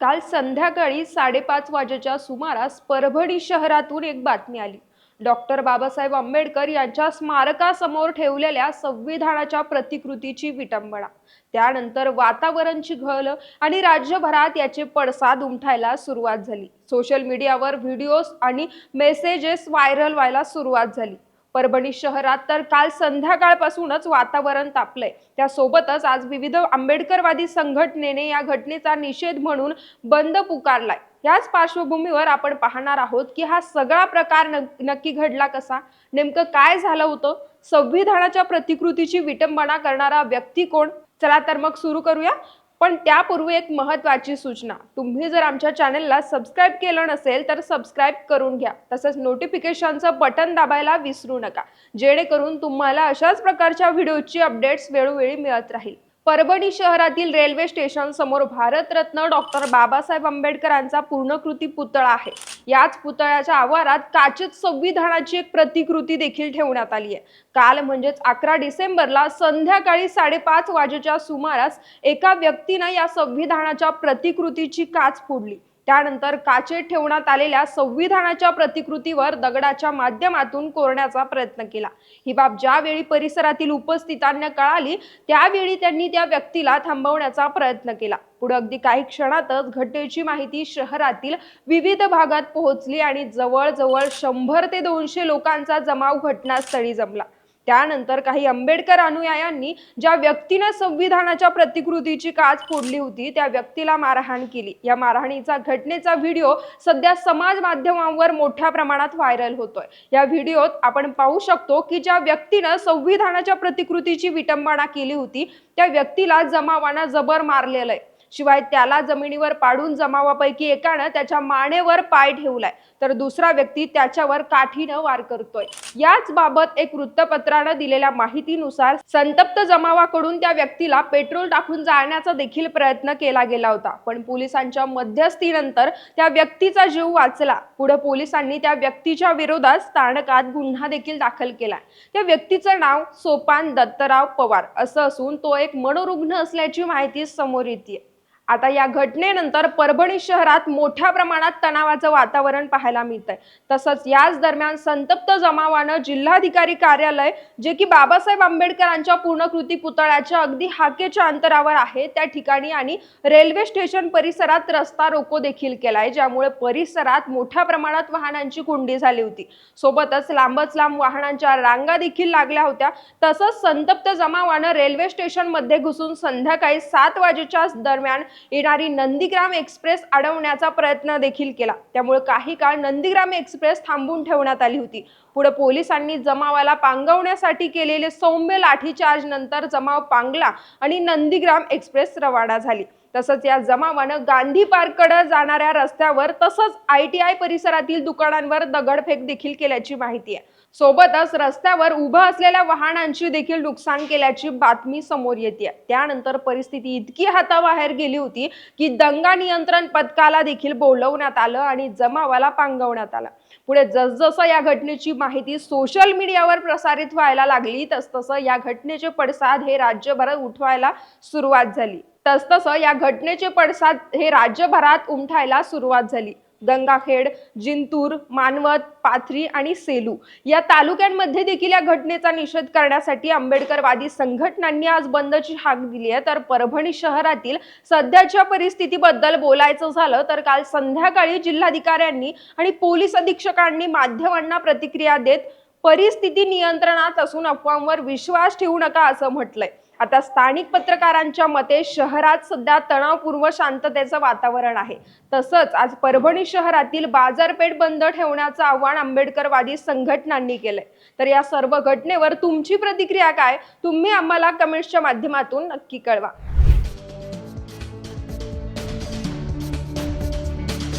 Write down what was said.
काल संध्याकाळी साडेपाच वाजेच्या सुमारास परभणी शहरातून एक बातमी आली. डॉक्टर बाबासाहेब आंबेडकर यांच्या स्मारकासमोर ठेवलेल्या संविधानाच्या प्रतिकृतीची विटंबना. त्यानंतर वातावरण चिघळलं आणि राज्यभरात याचे पडसाद उमठायला सुरुवात झाली. सोशल मीडियावर व्हिडिओज आणि मेसेजेस व्हायरल व्हायला सुरुवात झाली. परभणी शहरात. तर काल संध्याकाळपासूनच वातावरण तापलंय. त्यासोबतच आज विविध आंबेडकरवादी संघटनेने या घटनेचा निषेध म्हणून बंद पुकारलाय. याच पार्श्वभूमीवर आपण पाहणार आहोत की हा सगळा प्रकार नक्की घडला कसा? नेमकं काय झालं होतं? संविधानाच्या प्रतिकृतीची विटंबना करणारा व्यक्ती कोण? चला तर मग सुरू करूया. पण त्यापूर्वी एक महत्त्वाची सूचना तुम्ही जर आमच्या चॅनलला सबस्क्राईब केलं नसेल तर सबस्क्राईब करून घ्या. तसंच नोटिफिकेशनचं बटन दाबायला विसरू नका जेणेकरून तुम्हाला अशाच प्रकारच्या व्हिडिओची अपडेट्स वेळोवेळी मिळत राहील. परभणी शहरातील रेल्वे स्टेशन समोर भारतरत्न डॉक्टर बाबासाहेब आंबेडकरांचा पूर्णकृती पुतळा आहे. याच पुतळ्याच्या आवारात काचेत संविधानाची एक प्रतिकृती देखील ठेवण्यात आली आहे. काल म्हणजेच अकरा डिसेंबरला संध्याकाळी साडेपाच वाजेच्या सुमारास एका व्यक्तीनं या संविधानाच्या प्रतिकृतीची काच फोडली. त्यानंतर काचेत ठेवण्यात आलेल्या संविधानाच्या प्रतिकृतीवर दगडाच्या माध्यमातून कोरण्याचा प्रयत्न केला. ही बाब ज्यावेळी परिसरातील उपस्थितांना कळाली त्यावेळी त्यांनी त्या व्यक्तीला थांबवण्याचा प्रयत्न केला. पुढे अगदी काही क्षणातच घटनेची माहिती शहरातील विविध भागात पोहोचली आणि जवळजवळ शंभर ते दोनशे लोकांचा जमाव घटनास्थळी जमला. त्यानंतर काही आंबेडकर अनुयायांनी ज्या व्यक्तीनं संविधानाच्या प्रतिकृतीची काच फोडली होती त्या व्यक्तीला मारहाण केली. या मारहाणीचा घटनेचा व्हिडिओ सध्या समाज माध्यमांवर मोठ्या प्रमाणात व्हायरल होतोय. या व्हिडिओत आपण पाहू शकतो की ज्या व्यक्तीनं संविधानाच्या प्रतिकृतीची विटंबना केली होती त्या व्यक्तीला जमावानं जबर मारलेलं आहे शिवाय त्याला जमिनीवर पाडून जमावापैकी एकानं त्याच्या मानेवर पाय ठेवलाय. तर दुसरा व्यक्ती त्याच्यावर काठीनं वार करतोय. याच बाबत एक वृत्तपत्रानं दिलेल्या माहितीनुसार संतप्त जमावाकडून त्या व्यक्तीला पेट्रोल टाकून जाळण्याचा देखील प्रयत्न केला गेला होता. पण पोलिसांच्या मध्यस्थीनंतर त्या व्यक्तीचा जीव वाचला. पुढे पोलिसांनी त्या व्यक्तीच्या विरोधात स्थानकात गुन्हा देखील दाखल केला. त्या व्यक्तीचं नाव सोपान दत्तराव पवार असं असून तो एक मनोरुग्ण असल्याची माहिती समोर येते आता या घटनेनंतर परभणी शहरात मोठ्या प्रमाणात तणावाचं वातावरण पाहायला मिळत आहे तसंच याच दरम्यान संतप्त जमावानं जिल्हाधिकारी कार्यालय जे की बाबासाहेब आंबेडकरांच्या पूर्णकृती पुतळ्याच्या अगदी हाकेच्या अंतरावर आहे त्या ठिकाणी आणि रेल्वे स्टेशन परिसरात रस्ता रोको देखील केलाय ज्यामुळे परिसरात मोठ्या प्रमाणात वाहनांची कोंडी झाली होती. सोबतच लांबच लांब वाहनांच्या रांगा देखील लागल्या होत्या. तसंच संतप्त जमावानं रेल्वे स्टेशनमध्ये घुसून संध्याकाळी सात वाजेच्या दरम्यान येणारी नंदीग्राम एक्सप्रेस अडवण्याचा प्रयत्न देखील केला. त्यामुळे काही काळ नंदीग्राम एक्सप्रेस थांबून ठेवण्यात आली होती. पुढे पोलिसांनी जमावाला पांगवण्यासाठी केलेले सौम्य लाठीचार्ज नंतर जमाव पांगला आणि नंदीग्राम एक्सप्रेस रवाना झाली. तसंच या जमावानं गांधी पार्ककडे जाणाऱ्या रस्त्यावर तसंच आय टी आय परिसरातील दुकानांवर दगडफेक देखील केल्याची माहिती आहे. सोबतच रस्त्यावर उभं असलेल्या वाहनांची देखील नुकसान केल्याची बातमी समोर येते त्यानंतर परिस्थिती इतकी हाताबाहेर गेली होती की दंगा नियंत्रण पथकाला देखील बोलवण्यात आलं आणि जमावाला पांगवण्यात आलं. पुढे जसजसं या घटनेची माहिती सोशल मीडियावर प्रसारित व्हायला लागली तसतसं या घटनेचे पडसाद हे राज्यभरात उठवायला सुरुवात झाली. तसतसं या घटनेचे पडसाद हे राज्यभरात उमठायला सुरुवात झाली. गंगाखेड जिंतूर मानवत पाथरी आणि सेलू या तालुक्यांमध्ये देखील या घटनेचा निषेध करण्यासाठी आंबेडकरवादी संघटनांनी आज बंदची हाक दिली आहे. तर परभणी शहरातील सध्याच्या परिस्थितीबद्दल बोलायचं झालं तर काल संध्याकाळी जिल्हाधिकाऱ्यांनी आणि पोलीस अधीक्षकांनी माध्यमांना प्रतिक्रिया देत परिस्थिती नियंत्रणात असून अफवांवर विश्वास ठेवू नका असं म्हटलंय. आता स्थानिक पत्रकारांच्या मते शहरात सध्या तणावपूर्व शांततेचं वातावरण आहे. तसंच आज परभणी शहरातील बाजारपेठ बंद ठेवण्याचं आव्हान आंबेडकरवादी संघटनांनी केलंय. तर या सर्व घटनेवर तुमची प्रतिक्रिया काय? तुम्ही आम्हाला कमेंट्सच्या माध्यमातून नक्की कळवा.